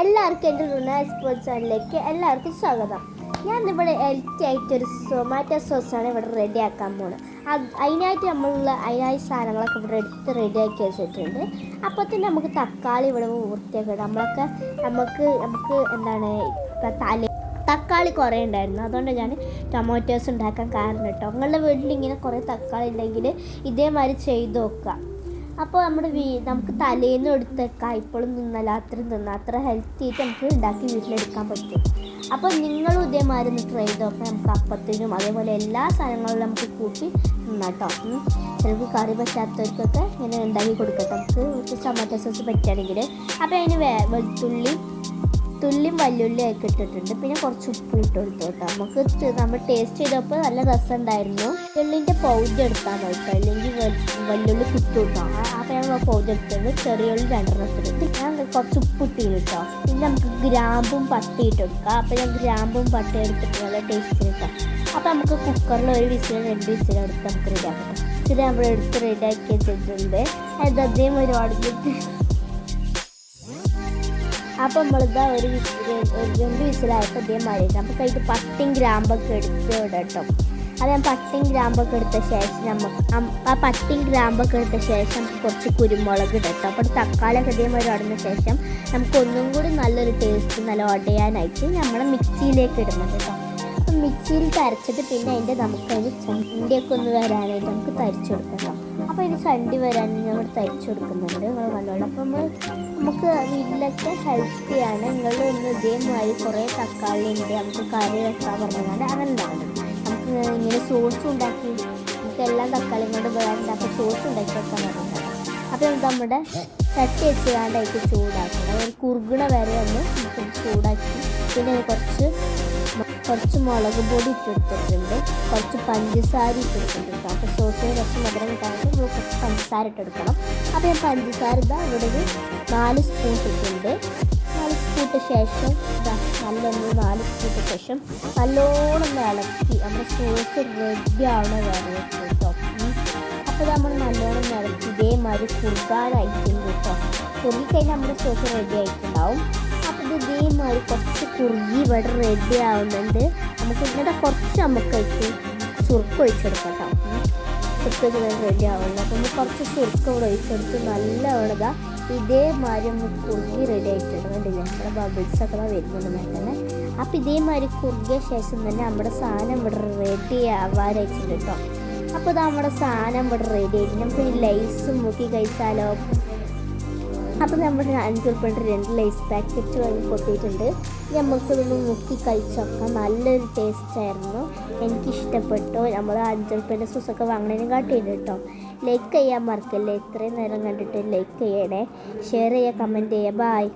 എല്ലാവർക്കും എന്റെ റുണ സ്പോർട്സ് ചാനലിലേക്ക് എല്ലാവർക്കും സ്വാഗതം. ഞാൻ ഇവിടെ ഹെൽത്തി ആയിട്ട് ഒരു സൊമാറ്റോ സോസാണ് ഇവിടെ റെഡി ആക്കാൻ പോകുന്നത് അത് അതിനായിട്ട് നമ്മളുള്ള അതിനായി സാധനങ്ങളൊക്കെ ഇവിടെ എടുത്ത് റെഡി ആക്കി വെച്ചിട്ടുണ്ട്. അപ്പോൾ തന്നെ നമുക്ക് തക്കാളി ഇവിടെ വൃത്തിയാക്കി ഇടാം. നമ്മളൊക്കെ നമുക്ക് നമുക്ക് എന്താണ് ഇപ്പം തല തക്കാളി കുറേ ഉണ്ടായിരുന്നു. അതുകൊണ്ട് ഞാൻ ടൊമാറ്റോസ് ഉണ്ടാക്കാൻ കാരണം കേട്ടോ. നിങ്ങളുടെ വീട്ടിൽ ഇങ്ങനെ കുറേ തക്കാളി ഉണ്ടെങ്കിൽ ഇതേമാതിരി ചെയ്ത് നോക്കുക. അപ്പോൾ നമ്മുടെ വീ നമുക്ക് തലേന്ന് എടുത്തേക്കാം ഇപ്പോഴും നിന്നല്ല അത്രയും തിന്നാം അത്ര ഹെൽത്തി ആയിട്ട് നമുക്ക് ഉണ്ടാക്കി വീട്ടിലെടുക്കാൻ പറ്റും. അപ്പോൾ നിങ്ങളും ഇതേമാതിരി ഒന്ന് ട്രൈ ചെയ്ത് നോക്കാം നമുക്ക് അപ്പത്തിനും അതേപോലെ എല്ലാ സാധനങ്ങളും നമുക്ക് കൂട്ടി നിന്നാട്ടോ. ചിലർക്ക് കറി പറ്റാത്തവർക്കൊക്കെ ഇങ്ങനെ ഉണ്ടാക്കി കൊടുക്കട്ടെ. നമുക്ക് ടൊമാറ്റോ സോസ് പറ്റുകയാണെങ്കിൽ അപ്പോൾ അതിന് വെളുത്തുള്ളി തുള്ളിയും വല്യുള്ളി ഒക്കെ ഇട്ടിട്ടുണ്ട്. പിന്നെ കുറച്ച് ഉപ്പ് ഇട്ട് കൊടുത്തു കേട്ടോ. നമുക്ക് നമ്മൾ ടേസ്റ്റ് ചെയ്തപ്പോൾ നല്ല രസം ഉണ്ടായിരുന്നു വെള്ളിന്റെ പൗഡർ എടുത്താൽ കേട്ടോ. അല്ലെങ്കിൽ വല്യുള്ളി കുത്തു കേട്ടോ. അപ്പോൾ ഞാൻ പൗഡർ എടുത്തത് ചെറിയ ഉള്ളി രണ്ടെണ്ണം എടുത്തിട്ട് ഞാൻ കുറച്ച് ഉപ്പ് ഇട്ടിന് കേട്ടോ. പിന്നെ നമുക്ക് ഗ്രാമ്പും പട്ടി ഇട്ട് കൊടുക്കാം. അപ്പോൾ ഞാൻ ഗ്രാമ്പും പട്ടി എടുത്തിട്ട് നല്ല ടേസ്റ്റ് കിട്ടാം. അപ്പോൾ നമുക്ക് കുക്കറിൽ ഒരു വിസിൽ രണ്ട് വിസിൽ എടുത്ത് നമുക്ക് റെഡിയാക്കാം ഇച്ചിരി നമ്മൾ എടുത്ത് റെഡിയാക്കി വെച്ചിട്ടുണ്ട് അത് അദ്ദേഹം ഒരുപാട് അപ്പം നമ്മളിതാ ഒരു ഒരു രണ്ട് വിസിലായപ്പോൾ ഇതേ മഴയിട്ട് അപ്പോൾ കഴിഞ്ഞ് പട്ടിയും ഗ്രാമ്പൊക്കെ എടുത്ത് ഇടട്ടോ. അത് ഞാൻ പട്ടിയും ഗ്രാമ്പൊക്കെ എടുത്ത ശേഷം നമുക്ക് ആ പട്ടിയും ഗ്രാമ്പൊക്കെ എടുത്ത ശേഷം നമുക്ക് കുറച്ച് കുരുമുളക് ഇടട്ടോ. അപ്പോൾ തക്കാളിയൊക്കെ ഇതേമാതിരി ഇടുന്ന ശേഷം നമുക്ക് ഒന്നും കൂടി നല്ലൊരു ടേസ്റ്റ് നല്ല ഉടയാനായിട്ട് നമ്മൾ മിക്സിയിലേക്ക് ഇടുന്നത് കേട്ടോ. അപ്പം മിക്സിയിൽ തരച്ചിട്ട് പിന്നെ അതിന്റെ നമുക്ക് അതിന്റെ ചണ്ടിയൊക്കെ ഒന്ന് വരാനായിട്ട് നമുക്ക് തരിച്ചു കൊടുക്കണം അപ്പോൾ ഇനി ചണ്ടി വരാൻ നമ്മൾ തയ്ച്ചു കൊടുക്കുന്നുണ്ട്. നിങ്ങൾ കണ്ടോളൂ അപ്പം നമ്മൾ നമുക്ക് വീട്ടിലൊക്കെ ഹെൽത്തിയാണ് നിങ്ങൾ ഒന്ന് ഇതേമാതിരി കുറേ തക്കാളി ഉണ്ട് നമുക്ക് കറി വെക്കാൻ പറഞ്ഞതാണ് അതെന്താണ്? നമുക്ക് ഇങ്ങനെ സോസ് ഉണ്ടാക്കി നമുക്ക് എല്ലാം തക്കാളിയും കൊണ്ട് വേണ്ട അപ്പോൾ സോസ് ഉണ്ടാക്കി വെക്കാൻ പറഞ്ഞത് അപ്പോൾ നമുക്ക് നമ്മുടെ ചട്ടി വെച്ച് വേണ്ടായിട്ട് ചൂടാക്കണം. ഒരു കുറുകണ വരെ ഒന്ന് ചൂടാക്കി പിന്നെ കുറച്ച് കുറച്ച് മുളക് പൊടി ഇട്ടെടുത്തിട്ടുണ്ട് കുറച്ച് പഞ്ചസാര ഇട്ടെടുത്തിട്ടുണ്ട് അപ്പോൾ സോസിന് കുറച്ച് മധുരം കിട്ടാനായിട്ട് നമ്മൾ കുറച്ച് പഞ്ചസാര ഇട്ടെടുക്കണം. അപ്പോൾ ഞാൻ പഞ്ചസാര ഇതാ ഇവിടെ ഒരു നാല് സ്പൂൺ ഇട്ടിട്ടുണ്ട്. നാല് സ്പൂൺ ഇട്ട ശേഷം ഇതാ നല്ലൊന്ന് നാല് സ്പൂൺ ഇട്ട ശേഷം നല്ലോണം ഇളക്കി നമ്മുടെ സോസ് റെഡി ആവണ വരെ കേട്ടോ. അപ്പോൾ നമ്മൾ നല്ലോണം ഇളക്കി ഇതേമാതിരി കുറുക്കാനായിട്ടുണ്ട് കേട്ടോ. കുറുകി കഴിഞ്ഞാൽ നമ്മുടെ സോസ് റെഡി ആയിട്ടുണ്ടാവും. ഇതേമാതിരി കുറച്ച് കുറുകി ഇവിടെ റെഡി ആവുന്നുണ്ട്. നമുക്ക് ഇവിടെ കുറച്ച് നമുക്ക് വെച്ച് സുറുക്ക് ഒഴിച്ചെടുക്കാം കേട്ടോ. സുർക്ക് വെച്ച് റെഡി ആവുന്നു അപ്പോൾ നമ്മൾ കുറച്ച് സുർക്ക് ഇവിടെ ഒഴിച്ചെടുത്ത് നല്ല ഉള്ളതാ ഇതേമാതിരി ഒന്ന് കുറുകി റെഡി ആയിട്ടുണ്ട് കണ്ടില്ലേ? നമ്മുടെ ബബിൾസ് ഒക്കെ വരുന്നുണ്ട് തന്നെ അപ്പോൾ ഇതേമാതിരി കുറുകിയ ശേഷം തന്നെ നമ്മുടെ സാധനം ഇവിടെ റെഡി ആവാനായിട്ടുണ്ട് കേട്ടോ. അപ്പോൾ ഇത് നമ്മുടെ സാധനം ഇവിടെ റെഡി ആയിട്ട് നമുക്ക് ലൈസ് മുക്കി കഴിച്ചാലോ? അപ്പോൾ നമ്മുടെ അഞ്ച് ഉൾപ്പെടെ രണ്ട് ലൈസ് പാക്കറ്റ് വാങ്ങി പൊട്ടിയിട്ടുണ്ട് നമുക്കിതൊന്ന് മുക്കി കഴിച്ചൊക്കെ നല്ലൊരു ടേസ്റ്റ് ആയിരുന്നു. എനിക്കിഷ്ടപ്പെട്ടു. നമ്മൾ അഞ്ച് ഉൾപ്പെടെ സൂസൊക്കെ വാങ്ങണതിനും കാട്ടിയിട്ട് കേട്ടോ ലൈക്ക് ചെയ്യാൻ മറക്കല്ലേ? ഇത്രയും നേരം കണ്ടിട്ട് ലൈക്ക് ചെയ്യണേ. ഷെയർ ചെയ്യുക കമന്റ് ചെയ്യുക. ബായ്